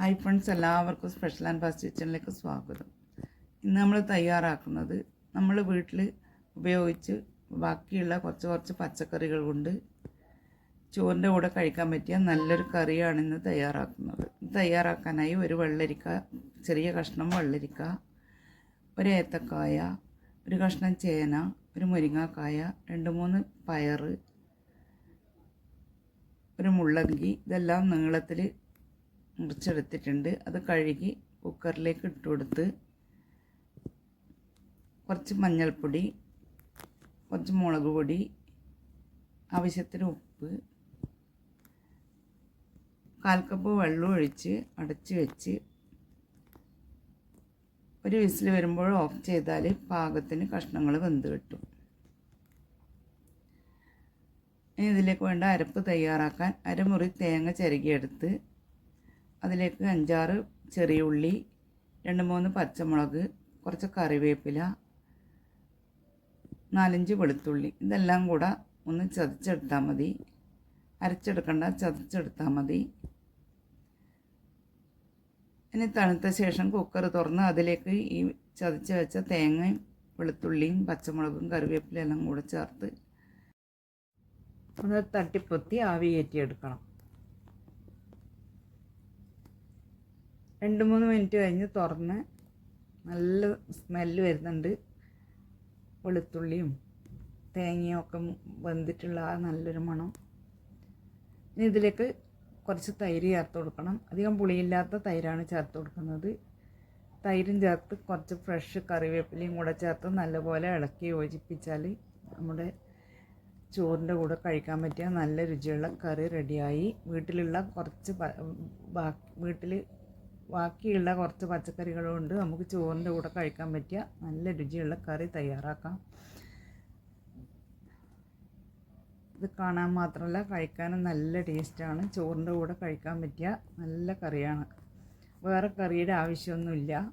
Hi friends എല്ലാവർക്കും special and fast കിച്ചണിലേക്ക് സ്വാഗതം. ഇന്ന് നമ്മൾ തയ്യാറാക്കുന്നത് നമ്മൾ വീട്ടിൽ ഉപയോഗിച്ച് ബാക്കിയുള്ള കുറച്ച് കുറച്ച് പച്ചക്കറികൾ കൊണ്ട് ചോറിന്റെ കൂടെ കഴിക്കാൻ പറ്റിയ നല്ലൊരു കറിയാണ് ഇന്ന് തയ്യാറാക്കുന്നത്. തയ്യാറാക്കാനായി ഒരു വെള്ളരിക്ക ചെറിയ കഷ്ണം വെള്ളരിക്ക ഒരു ഏത്തക്കായ ഒരു കഷ്ണം ചേന ഒരു മുരിങ്ങാക്കായ രണ്ട് മൂന്ന് പയറ് ഒരു മുള്ളങ്കി ഇതെല്ലാം നീളത്തിൽ മുറിച്ചെടുത്തിട്ടുണ്ട്. അത് കഴുകി കുക്കറിലേക്ക് ഇട്ട് കൊടുത്ത് കുറച്ച് മഞ്ഞൾപ്പൊടി കുറച്ച് മുളക് പൊടി ആവശ്യത്തിന് ഉപ്പ് കാൽ കപ്പ് വെള്ളം ഒഴിച്ച് അടച്ച് വെച്ച് ഒരു വിസിൽ വരുമ്പോൾ ഓഫ് ചെയ്താൽ പാകത്തിന് കഷ്ണങ്ങൾ വെന്ത് കിട്ടും. ഇതിലേക്ക് വേണ്ട അരപ്പ് തയ്യാറാക്കാൻ അരമുറി തേങ്ങ ചിരകിയെടുത്ത് അതിലേക്ക് അഞ്ചാറ് ചെറിയ ഉള്ളി രണ്ട് മൂന്ന് പച്ചമുളക് കുറച്ച് കറിവേപ്പില നാലഞ്ച് വെളുത്തുള്ളി. ഇതെല്ലാം കൂടെ ഒന്ന് ചതച്ചെടുത്താൽ മതി. അരച്ചെടുക്കണ്ട ചതച്ചെടുത്താൽ മതി. ഇനി തണുത്ത ശേഷം കുക്കർ തുറന്ന് അതിലേക്ക് ഈ ചതച്ച് വെച്ച തേങ്ങയും വെളുത്തുള്ളിയും പച്ചമുളകും കറിവേപ്പിലയും എല്ലാം കൂടെ ചേർത്ത് ഒന്ന് തട്ടിപ്പൊത്തി ആവി കയറ്റിയെടുക്കണം രണ്ട് മൂന്ന് മിനിറ്റ് കഴിഞ്ഞ് തുറന്ന് നല്ല സ്മെല്ല് വരുന്നുണ്ട്. വെളുത്തുള്ളിയും തേങ്ങയും ഒക്കെ വെന്തിട്ടുള്ള ആ നല്ലൊരു മണം. ഇനി ഇതിലേക്ക് കുറച്ച് തൈര് ചേർത്ത് കൊടുക്കണം. അധികം പുളിയില്ലാത്ത തൈരാണ് ചേർത്ത് കൊടുക്കുന്നത്. തൈരും ചേർത്ത് കുറച്ച് ഫ്രഷ് കറിവേപ്പിലയും കൂടെ ചേർത്ത് നല്ലപോലെ ഇളക്കി യോജിപ്പിച്ചാൽ നമ്മുടെ ചോറിന്റെ കൂടെ കഴിക്കാൻ പറ്റിയ നല്ല രുചിയുള്ള കറി റെഡിയായി വീട്ടിലുള്ള കുറച്ച് വീട്ടിൽ ബാക്കിയുള്ള കുറച്ച് പച്ചക്കറികളും ഉണ്ട്. നമുക്ക് ചോറിന്റെ കൂടെ കഴിക്കാൻ പറ്റിയ നല്ല രുചിയുള്ള കറി തയ്യാറാക്കാം. ഇത് കാണാൻ മാത്രമല്ല കഴിക്കാനും നല്ല ടേസ്റ്റാണ്. ചോറിന്റെ കൂടെ കഴിക്കാൻ പറ്റിയ നല്ല കറിയാണ്. വേറെ കറിയുടെ ആവശ്യമൊന്നുമില്ല.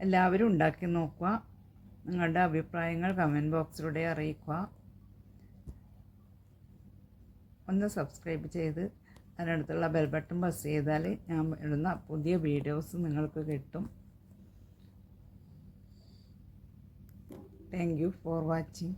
എല്ലാവരും ഉണ്ടാക്കി നോക്കുക. നിങ്ങളുടെ അഭിപ്രായങ്ങൾ കമന്റ് ബോക്സിലൂടെ അറിയിക്കുക. ഒന്ന് സബ്സ്ക്രൈബ് ചെയ്ത് അതിനടുത്തുള്ള ബെൽ ബട്ടൺ പ്രസ് ചെയ്താൽ ഞാൻ ഇടുന്ന പുതിയ വീഡിയോസ് നിങ്ങൾക്ക് കിട്ടും. Thank you for watching